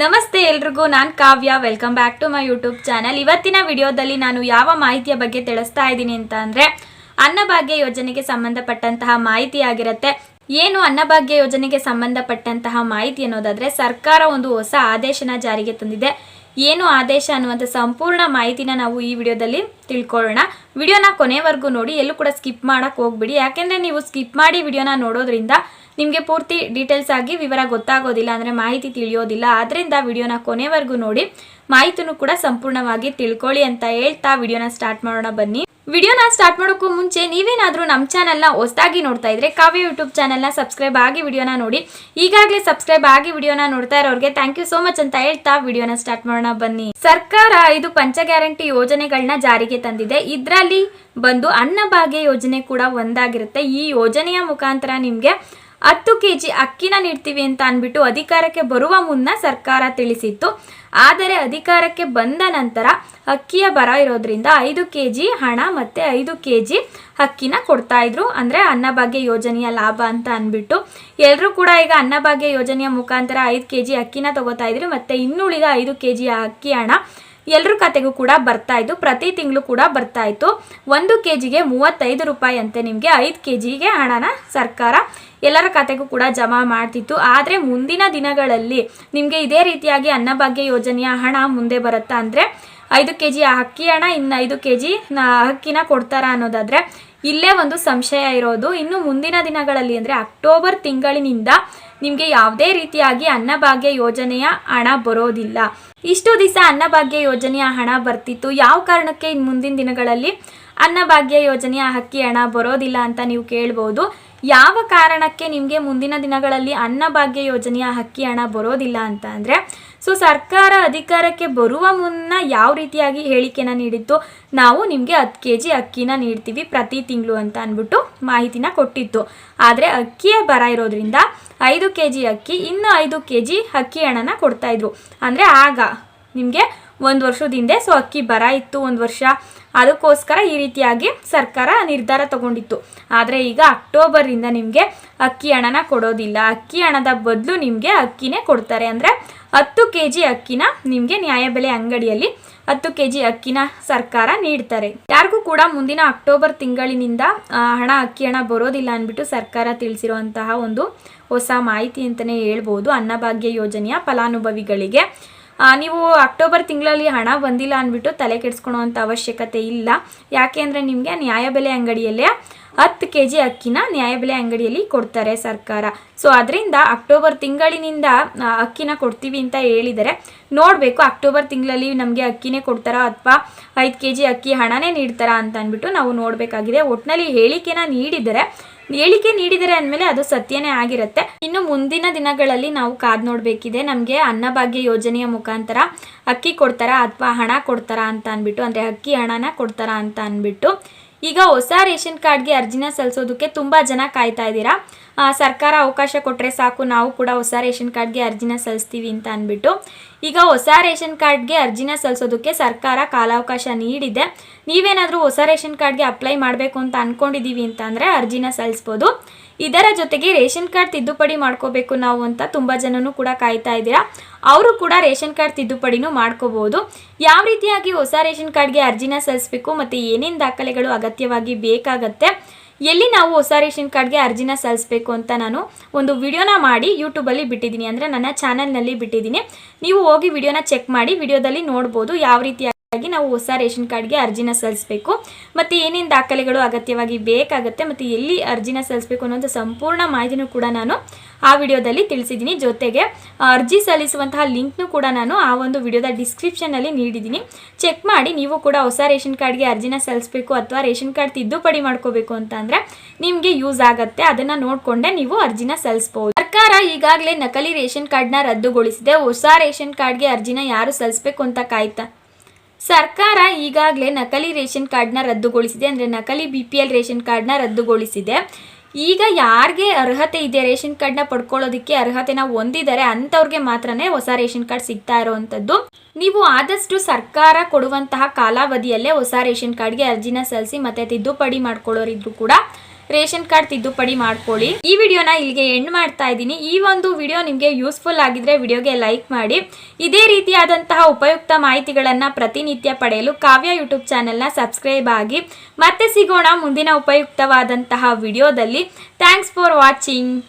ನಮಸ್ತೆ ಎಲ್ರಿಗೂ, ನಾನು Kavya. Welcome back to my YouTube channel ಇವತ್ತಿನ ವಿಡಿಯೋದಲ್ಲಿ ನಾನು ಯಾವ ಮಾಹಿತಿಯ ಬಗ್ಗೆ ತಿಳಿಸ್ತಾ ಇದ್ದೀನಿ ಅಂತ ಅಂದರೆ ಅನ್ನಭಾಗ್ಯ ಯೋಜನೆಗೆ ಸಂಬಂಧಪಟ್ಟಂತಹ ಮಾಹಿತಿ ಆಗಿರುತ್ತೆ. ಏನು ಅನ್ನಭಾಗ್ಯ ಯೋಜನೆಗೆ ಸಂಬಂಧಪಟ್ಟಂತಹ ಮಾಹಿತಿ ಅನ್ನೋದಾದ್ರೆ, ಸರ್ಕಾರ ಒಂದು ಹೊಸ ಆದೇಶನ ಜಾರಿಗೆ ತಂದಿದೆ. ಏನು ಆದೇಶ ಅನ್ನುವಂಥ ಸಂಪೂರ್ಣ ಮಾಹಿತಿನ ನಾವು ಈ ವಿಡಿಯೋದಲ್ಲಿ ತಿಳ್ಕೊಳ್ಳೋಣ. ವಿಡಿಯೋನ ಕೊನೆವರೆಗೂ ನೋಡಿ, ಎಲ್ಲೂ ಕೂಡ ಸ್ಕಿಪ್ ಮಾಡೋಕ್ಕೆ ಹೋಗ್ಬಿಡಿ. ಯಾಕೆಂದರೆ ನೀವು ಸ್ಕಿಪ್ ಮಾಡಿ ವಿಡಿಯೋನ ನೋಡೋದ್ರಿಂದ ನಿಮಗೆ ಪೂರ್ತಿ ಡೀಟೇಲ್ಸ್ ಆಗಿ ವಿವರ ಗೊತ್ತಾಗೋದಿಲ್ಲ ಅಂದರೆ ಮಾಹಿತಿ ತಿಳಿಯೋದಿಲ್ಲ. ಆದ್ದರಿಂದ ವಿಡಿಯೋನ ಕೊನೆವರೆಗೂ ನೋಡಿ. ಮಾಹಿತಿನೂ ಕೂಡ ಸಂಪೂರ್ಣವಾಗಿ ತಿಳ್ಕೊಳ್ಳಿ ಅಂತ ಹೇಳ್ತಾ ವಿಡಿಯೋನ ಸ್ಟಾರ್ಟ್ ಮಾಡೋಣ ಬನ್ನಿ. ವಿಡಿಯೋನ ಸ್ಟಾರ್ಟ್ ಮಾಡೋಕ್ಕೂ ಮುಂಚೆ ನೀವೇನಾದರೂ ನಮ್ಮ ಚಾನಲ್ನ ಹೊಸದಾಗಿ ನೋಡ್ತಾ ಇದ್ರೆ ಕಾವ್ಯ ಯೂಟ್ಯೂಬ್ ಚಾನಲ್ನ ಸಬ್ಸ್ಕ್ರೈಬ್ ಆಗಿ ವಿಡಿಯೋನ ನೋಡಿ. ಈಗಾಗಲೇ ಸಬ್ಸ್ಕ್ರೈಬ್ ಆಗಿ ವಿಡಿಯೋನ ನೋಡ್ತಾ ಇರೋರಿಗೆ ಥ್ಯಾಂಕ್ ಯು ಸೋ ಮಚ್ ಅಂತ ಹೇಳ್ತಾ ವಿಡಿಯೋನ ಸ್ಟಾರ್ಟ್ ಮಾಡೋಣ ಬನ್ನಿ. ಸರ್ಕಾರ ಐದು ಪಂಚ ಗ್ಯಾರಂಟಿ ಯೋಜನೆಗಳನ್ನ ಜಾರಿಗೆ ತಂದಿದೆ. ಇದರಲ್ಲಿ ಬಂದು ಅನ್ನಭಾಗ್ಯ ಯೋಜನೆ ಕೂಡ ಒಂದಾಗಿರುತ್ತೆ. ಈ ಯೋಜನೆಯ ಮುಖಾಂತರ ನಿಮಗೆ ಹತ್ತು ಕೆ ಜಿ ಅಕ್ಕಿನ ನೀಡ್ತೀವಿ ಅಂತ ಅಂದ್ಬಿಟ್ಟು ಅಧಿಕಾರಕ್ಕೆ ಬರುವ ಮುನ್ನ ಸರ್ಕಾರ ತಿಳಿಸಿತ್ತು. ಆದರೆ ಅಧಿಕಾರಕ್ಕೆ ಬಂದ ನಂತರ ಅಕ್ಕಿಯ ಬರ ಇರೋದ್ರಿಂದ ಐದು ಕೆ ಜಿ ಹಣ ಮತ್ತು ಐದು ಕೆ ಜಿ ಅಕ್ಕಿನ ಕೊಡ್ತಾ ಇದ್ರು. ಅಂದರೆ ಅನ್ನಭಾಗ್ಯ ಯೋಜನೆಯ ಲಾಭ ಅಂತ ಅಂದ್ಬಿಟ್ಟು ಎಲ್ಲರೂ ಕೂಡ ಈಗ ಅನ್ನಭಾಗ್ಯ ಯೋಜನೆಯ ಮುಖಾಂತರ ಐದು ಕೆ ಜಿ ಅಕ್ಕಿನ ತಗೋತಾ ಇದ್ರು. ಮತ್ತು ಇನ್ನುಳಿದ ಐದು ಕೆ ಜಿ ಅಕ್ಕಿ ಹಣ ಎಲ್ಲರ ಖಾತೆಗೂ ಕೂಡ ಬರ್ತಾ ಇತ್ತು ಪ್ರತಿ ತಿಂಗಳು ಕೂಡ ಬರ್ತಾ ಇತ್ತು. ಒಂದು ಕೆ ಜಿಗೆ ಮೂವತ್ತೈದು ರೂಪಾಯಿ ಅಂತೆ ನಿಮಗೆ. ಐದು ಕೆ ಜಿಗೆ ಹಣನ ಸರ್ಕಾರ ಎಲ್ಲರ ಖಾತೆಗೂ ಕೂಡ ಜಮಾ ಮಾಡ್ತಿತ್ತು. ಆದರೆ ಮುಂದಿನ ದಿನಗಳಲ್ಲಿ ನಿಮಗೆ ಇದೇ ರೀತಿಯಾಗಿ ಅನ್ನಭಾಗ್ಯ ಯೋಜನೆಯ ಹಣ ಮುಂದೆ ಬರುತ್ತಾ ಅಂದರೆ, ಐದು ಕೆ ಜಿ ಅಕ್ಕಿ ಹಣ, ಇನ್ನು ಐದು ಕೆ ಜಿ ಅಕ್ಕಿನ ಕೊಡ್ತಾರಾ ಅನ್ನೋದಾದರೆ, ಇಲ್ಲೇ ಒಂದು ಸಂಶಯ ಇರೋದು. ಇನ್ನು ಮುಂದಿನ ದಿನಗಳಲ್ಲಿ ಅಂದರೆ ಅಕ್ಟೋಬರ್ ತಿಂಗಳಿನಿಂದ ನಿಮಗೆ ಯಾವುದೇ ರೀತಿಯಾಗಿ ಅನ್ನಭಾಗ್ಯ ಯೋಜನೆಯ ಹಣ ಬರೋದಿಲ್ಲ. ಇಷ್ಟು ದಿವಸ ಅನ್ನಭಾಗ್ಯ ಯೋಜನೆಯ ಹಣ ಬರ್ತಿತ್ತು. ಯಾವ ಕಾರಣಕ್ಕೆ ಇನ್ನು ಮುಂದಿನ ದಿನಗಳಲ್ಲಿ ಅನ್ನಭಾಗ್ಯ ಯೋಜನೆಯ ಅಕ್ಕಿ ಹಣ ಬರೋದಿಲ್ಲ ಅಂತ ನೀವು ಕೇಳ್ಬೋದು. ಯಾವ ಕಾರಣಕ್ಕೆ ನಿಮಗೆ ಮುಂದಿನ ದಿನಗಳಲ್ಲಿ ಅನ್ನಭಾಗ್ಯ ಯೋಜನೆಯ ಅಕ್ಕಿ ಹಣ ಬರೋದಿಲ್ಲ ಅಂತ ಅಂದರೆ, ಸೊ ಸರ್ಕಾರ ಅಧಿಕಾರಕ್ಕೆ ಬರುವ ಮುನ್ನ ಯಾವ ರೀತಿಯಾಗಿ ಹೇಳಿಕೆನ ನೀಡಿತ್ತು ನಾವು ನಿಮಗೆ ಹತ್ತು ಕೆ ಜಿ ಅಕ್ಕಿನ ನೀಡ್ತೀವಿ ಪ್ರತಿ ತಿಂಗಳು ಅಂತ ಅಂದ್ಬಿಟ್ಟು ಮಾಹಿತಿನ ಕೊಟ್ಟಿತ್ತು. ಆದರೆ ಅಕ್ಕಿಯ ಬರ ಇರೋದ್ರಿಂದ ಐದು ಕೆ ಜಿ ಅಕ್ಕಿ, ಇನ್ನು ಐದು ಕೆ ಜಿ ಅಕ್ಕಿ ಹಣನ ಕೊಡ್ತಾಯಿದ್ರು ಅಂದರೆ ಆಗ ನಿಮಗೆ ಒಂದು ವರ್ಷದ ಹಿಂದೆ ಸೊ ಅಕ್ಕಿ ಬರ ಇತ್ತು ಒಂದು ವರ್ಷ. ಅದಕ್ಕೋಸ್ಕರ ಈ ರೀತಿಯಾಗಿ ಸರ್ಕಾರ ನಿರ್ಧಾರ ತಗೊಂಡಿತ್ತು. ಆದರೆ ಈಗ ಅಕ್ಟೋಬರಿಂದ ನಿಮಗೆ ಅಕ್ಕಿ ಹಣನ ಕೊಡೋದಿಲ್ಲ. ಅಕ್ಕಿ ಹಣದ ಬದಲು ನಿಮಗೆ ಅಕ್ಕಿನೇ ಕೊಡ್ತಾರೆ. ಅಂದರೆ ಹತ್ತು ಕೆ ಜಿ ಅಕ್ಕಿನ ನಿಮಗೆ ನ್ಯಾಯಬೆಲೆ ಅಂಗಡಿಯಲ್ಲಿ ಹತ್ತು ಕೆ ಜಿ ಅಕ್ಕಿನ ಸರ್ಕಾರ ನೀಡ್ತಾರೆ. ಯಾರಿಗೂ ಕೂಡ ಮುಂದಿನ ಅಕ್ಟೋಬರ್ ತಿಂಗಳಿನಿಂದ ಹಣ, ಅಕ್ಕಿ ಹಣ ಬರೋದಿಲ್ಲ ಅಂದ್ಬಿಟ್ಟು ಸರ್ಕಾರ ತಿಳಿಸಿರುವಂತಹ ಒಂದು ಹೊಸ ಮಾಹಿತಿ ಅಂತಲೇ ಹೇಳ್ಬೋದು. ಅನ್ನಭಾಗ್ಯ ಯೋಜನೆಯ ಫಲಾನುಭವಿಗಳಿಗೆ ನೀವು ಅಕ್ಟೋಬರ್ ತಿಂಗಳಲ್ಲಿ ಹಣ ಬಂದಿಲ್ಲ ಅಂದ್ಬಿಟ್ಟು ತಲೆ ಕೆಡಿಸ್ಕೊಳೋವಂಥ ಅವಶ್ಯಕತೆ ಇಲ್ಲ. ಯಾಕೆ ಅಂದರೆ ನಿಮಗೆ ನ್ಯಾಯಬೆಲೆ ಅಂಗಡಿಯಲ್ಲೇ ಹತ್ತು ಕೆ ಜಿ ಅಕ್ಕಿನ ನ್ಯಾಯಬೆಲೆ ಅಂಗಡಿಯಲ್ಲಿ ಕೊಡ್ತಾರೆ ಸರ್ಕಾರ. ಸೊ ಅದರಿಂದ ಅಕ್ಟೋಬರ್ ತಿಂಗಳಿನಿಂದ ಅಕ್ಕಿನ ಕೊಡ್ತೀವಿ ಅಂತ ಹೇಳಿದರೆ ನೋಡಬೇಕು ಅಕ್ಟೋಬರ್ ತಿಂಗಳಲ್ಲಿ ನಮಗೆ ಅಕ್ಕಿನೇ ಕೊಡ್ತಾರಾ ಅಥವಾ ಐದು ಕೆ ಜಿ ಅಕ್ಕಿ ಹಣನೇ ನೀಡ್ತಾರಾ ಅಂತ ಅಂದ್ಬಿಟ್ಟು ನಾವು ನೋಡಬೇಕಾಗಿದೆ. ಒಟ್ಟಿನಲ್ಲಿ ಹೇಳಿಕೆನ ನೀಡಿದರೆ ಹೇಳಿಕೆ ನೀಡಿದರೆ ಅಂದಮೇಲೆ ಅದು ಸತ್ಯನೇ ಆಗಿರುತ್ತೆ. ಇನ್ನು ಮುಂದಿನ ದಿನಗಳಲ್ಲಿ ನಾವು ಕಾದ್ ನೋಡಬೇಕಿದೆ. ನಮಗೆ ಅನ್ನಭಾಗ್ಯ ಯೋಜನೆಯ ಮುಖಾಂತರ ಅಕ್ಕಿ ಕೊಡ್ತಾರಾ ಅಥವಾ ಹಣ ಕೊಡ್ತಾರಾ ಅಂತ ಅಂದ್ಬಿಟ್ಟು, ಅಂದರೆ ಅಕ್ಕಿ ಹಣನ ಕೊಡ್ತಾರಾ ಅಂತ ಅಂದ್ಬಿಟ್ಟು ಈಗ ಹೊಸ ರೇಷನ್ ಕಾರ್ಡ್ಗೆ ಅರ್ಜಿನ ಸಲ್ಲಿಸೋದಕ್ಕೆ ತುಂಬ ಜನ ಕಾಯ್ತಾ ಇದ್ದೀರಾ? ಸರ್ಕಾರ ಅವಕಾಶ ಕೊಟ್ಟರೆ ಸಾಕು, ನಾವು ಕೂಡ ಹೊಸ ರೇಷನ್ ಕಾರ್ಡ್ಗೆ ಅರ್ಜಿನ ಸಲ್ಲಿಸ್ತೀವಿ ಅಂತ ಅಂದ್ಬಿಟ್ಟು. ಈಗ ಹೊಸ ರೇಷನ್ ಕಾರ್ಡ್ಗೆ ಅರ್ಜಿನ ಸಲ್ಲಿಸೋದಕ್ಕೆ ಸರ್ಕಾರ ಕಾಲಾವಕಾಶ ನೀಡಿದೆ. ನೀವೇನಾದರೂ ಹೊಸ ರೇಷನ್ ಕಾರ್ಡ್ಗೆ ಅಪ್ಲೈ ಮಾಡಬೇಕು ಅಂತ ಅಂದ್ಕೊಂಡಿದ್ದೀವಿ ಅಂತ ಅಂದರೆ ಅರ್ಜಿನ ಸಲ್ಲಿಸ್ಬೋದು. ಇದರ ಜೊತೆಗೆ ರೇಷನ್ ಕಾರ್ಡ್ ತಿದ್ದುಪಡಿ ಮಾಡ್ಕೋಬೇಕು ನಾವು ಅಂತ ತುಂಬ ಜನನೂ ಕೂಡ ಕಾಯ್ತಾ ಇದ್ದೀರಾ? ಅವರು ಕೂಡ ರೇಷನ್ ಕಾರ್ಡ್ ತಿದ್ದುಪಡಿನೂ ಮಾಡ್ಕೋಬಹುದು ಯಾವ ರೀತಿಯಾಗಿ ಹೊಸ ರೇಷನ್ ಕಾರ್ಡ್ಗೆ ಅರ್ಜಿನ ಸಲ್ಲಿಸಬೇಕು ಮತ್ತು ಏನೇನು ದಾಖಲೆಗಳು ಅಗತ್ಯವಾಗಿ ಬೇಕಾಗತ್ತೆ, ಎಲ್ಲಿ ನಾವು ಹೊಸ ರೇಷನ್ ಕಾರ್ಡ್ಗೆ ಅರ್ಜಿನ ಸಲ್ಲಿಸಬೇಕು ಅಂತ ನಾನು ಒಂದು ವಿಡಿಯೋನ ಮಾಡಿ ಯೂಟ್ಯೂಬಲ್ಲಿ ಬಿಟ್ಟಿದ್ದೀನಿ. ಅಂದರೆ ನನ್ನ ಚಾನಲ್ನಲ್ಲಿ ಬಿಟ್ಟಿದ್ದೀನಿ. ನೀವು ಹೋಗಿ ವಿಡಿಯೋನ ಚೆಕ್ ಮಾಡಿ, ವಿಡಿಯೋದಲ್ಲಿ ನೋಡ್ಬೋದು ಯಾವ ರೀತಿಯಾಗಿ ನಾವು ಹೊಸ ರೇಷನ್ ಕಾರ್ಡ್ಗೆ ಅರ್ಜಿನ ಸಲ್ಲಿಸಬೇಕು. ಮತ್ತು ಏನೇನು ದಾಖಲೆಗಳು ಅಗತ್ಯವಾಗಿ ಬೇಕಾಗುತ್ತೆ ಮತ್ತು ಎಲ್ಲಿ ಅರ್ಜಿನ ಸಲ್ಲಿಸಬೇಕು ಅನ್ನೋದು ಸಂಪೂರ್ಣ ಮಾಹಿತಿನೂ ಕೂಡ ನಾನು ಆ ವಿಡಿಯೋದಲ್ಲಿ ತಿಳಿಸಿದ್ದೀನಿ. ಜೊತೆಗೆ ಅರ್ಜಿ ಸಲ್ಲಿಸುವಂತಹ ಲಿಂಕ್ನು ಕೂಡ ನಾನು ಆ ಒಂದು ವಿಡಿಯೋದ ಡಿಸ್ಕ್ರಿಪ್ಷನಲ್ಲಿ ನೀಡಿದ್ದೀನಿ. ಚೆಕ್ ಮಾಡಿ ನೀವು ಕೂಡ ಹೊಸ ರೇಷನ್ ಕಾರ್ಡ್ಗೆ ಅರ್ಜಿನ ಸಲ್ಲಿಸಬೇಕು ಅಥವಾ ರೇಷನ್ ಕಾರ್ಡ್ ತಿದ್ದುಪಡಿ ಮಾಡ್ಕೋಬೇಕು ಅಂತ ನಿಮಗೆ ಯೂಸ್ ಆಗುತ್ತೆ. ಅದನ್ನು ನೋಡ್ಕೊಂಡೆ ನೀವು ಅರ್ಜಿನ ಸಲ್ಲಿಸ್ಬೋದು. ಸರ್ಕಾರ ಈಗಾಗಲೇ ನಕಲಿ ರೇಷನ್ ಕಾರ್ಡ್ನ ರದ್ದುಗೊಳಿಸಿದೆ. ಹೊಸ ರೇಷನ್ ಕಾರ್ಡ್ಗೆ ಅರ್ಜಿನ ಯಾರು ಸಲ್ಲಿಸಬೇಕು ಅಂತ ಕಾಯ್ತಾ ಸರ್ಕಾರ ಈಗಾಗಲೇ ನಕಲಿ ರೇಷನ್ ಕಾರ್ಡ್ನ ರದ್ದುಗೊಳಿಸಿದೆ. ಅಂದರೆ ನಕಲಿ ಬಿ ಪಿ ಎಲ್ ರೇಷನ್ ಕಾರ್ಡ್ನ ರದ್ದುಗೊಳಿಸಿದೆ. ಈಗ ಯಾರಿಗೆ ಅರ್ಹತೆ ಇದೆ ರೇಷನ್ ಕಾರ್ಡ್ನ ಪಡ್ಕೊಳ್ಳೋದಕ್ಕೆ? ಅರ್ಹತೆನ ಹೊಂದಿದ್ದಾರೆ ಅಂಥವ್ರಿಗೆ ಮಾತ್ರನೇ ಹೊಸ ರೇಷನ್ ಕಾರ್ಡ್ ಸಿಗ್ತಾ ಇರೋವಂಥದ್ದು. ನೀವು ಆದಷ್ಟು ಸರ್ಕಾರ ಕೊಡುವಂತಹ ಕಾಲಾವಧಿಯಲ್ಲೇ ಹೊಸ ರೇಷನ್ ಕಾರ್ಡ್ಗೆ ಅರ್ಜಿನ ಸಲ್ಲಿಸಿ ಮತ್ತೆ ತಿದ್ದುಪಡಿ ಮಾಡ್ಕೊಳ್ಳೋರಿದ್ರು ಕೂಡ ರೇಷನ್ ಕಾರ್ಡ್ ತಿದ್ದುಪಡಿ ಮಾಡ್ಕೊಳ್ಳಿ. ಈ ವಿಡಿಯೋನ ಇಲ್ಲಿಗೆ ಎಂಡ್ ಮಾಡ್ತಾ ಇದ್ದೀನಿ. ಈ ಒಂದು ವಿಡಿಯೋ ನಿಮಗೆ ಯೂಸ್ಫುಲ್ ಆಗಿದ್ರೆ ವಿಡಿಯೋಗೆ ಲೈಕ್ ಮಾಡಿ. ಇದೇ ರೀತಿಯಾದಂತಹ ಉಪಯುಕ್ತ ಮಾಹಿತಿಗಳನ್ನು ಪ್ರತಿನಿತ್ಯ ಪಡೆಯಲು ಕಾವ್ಯ ಯೂಟ್ಯೂಬ್ ಚಾನೆಲ್ನ ಸಬ್ಸ್ಕ್ರೈಬ್ ಆಗಿ. ಮತ್ತೆ ಸಿಗೋಣ ಮುಂದಿನ ಉಪಯುಕ್ತವಾದಂತಹ ವಿಡಿಯೋದಲ್ಲಿ. Thanks for watching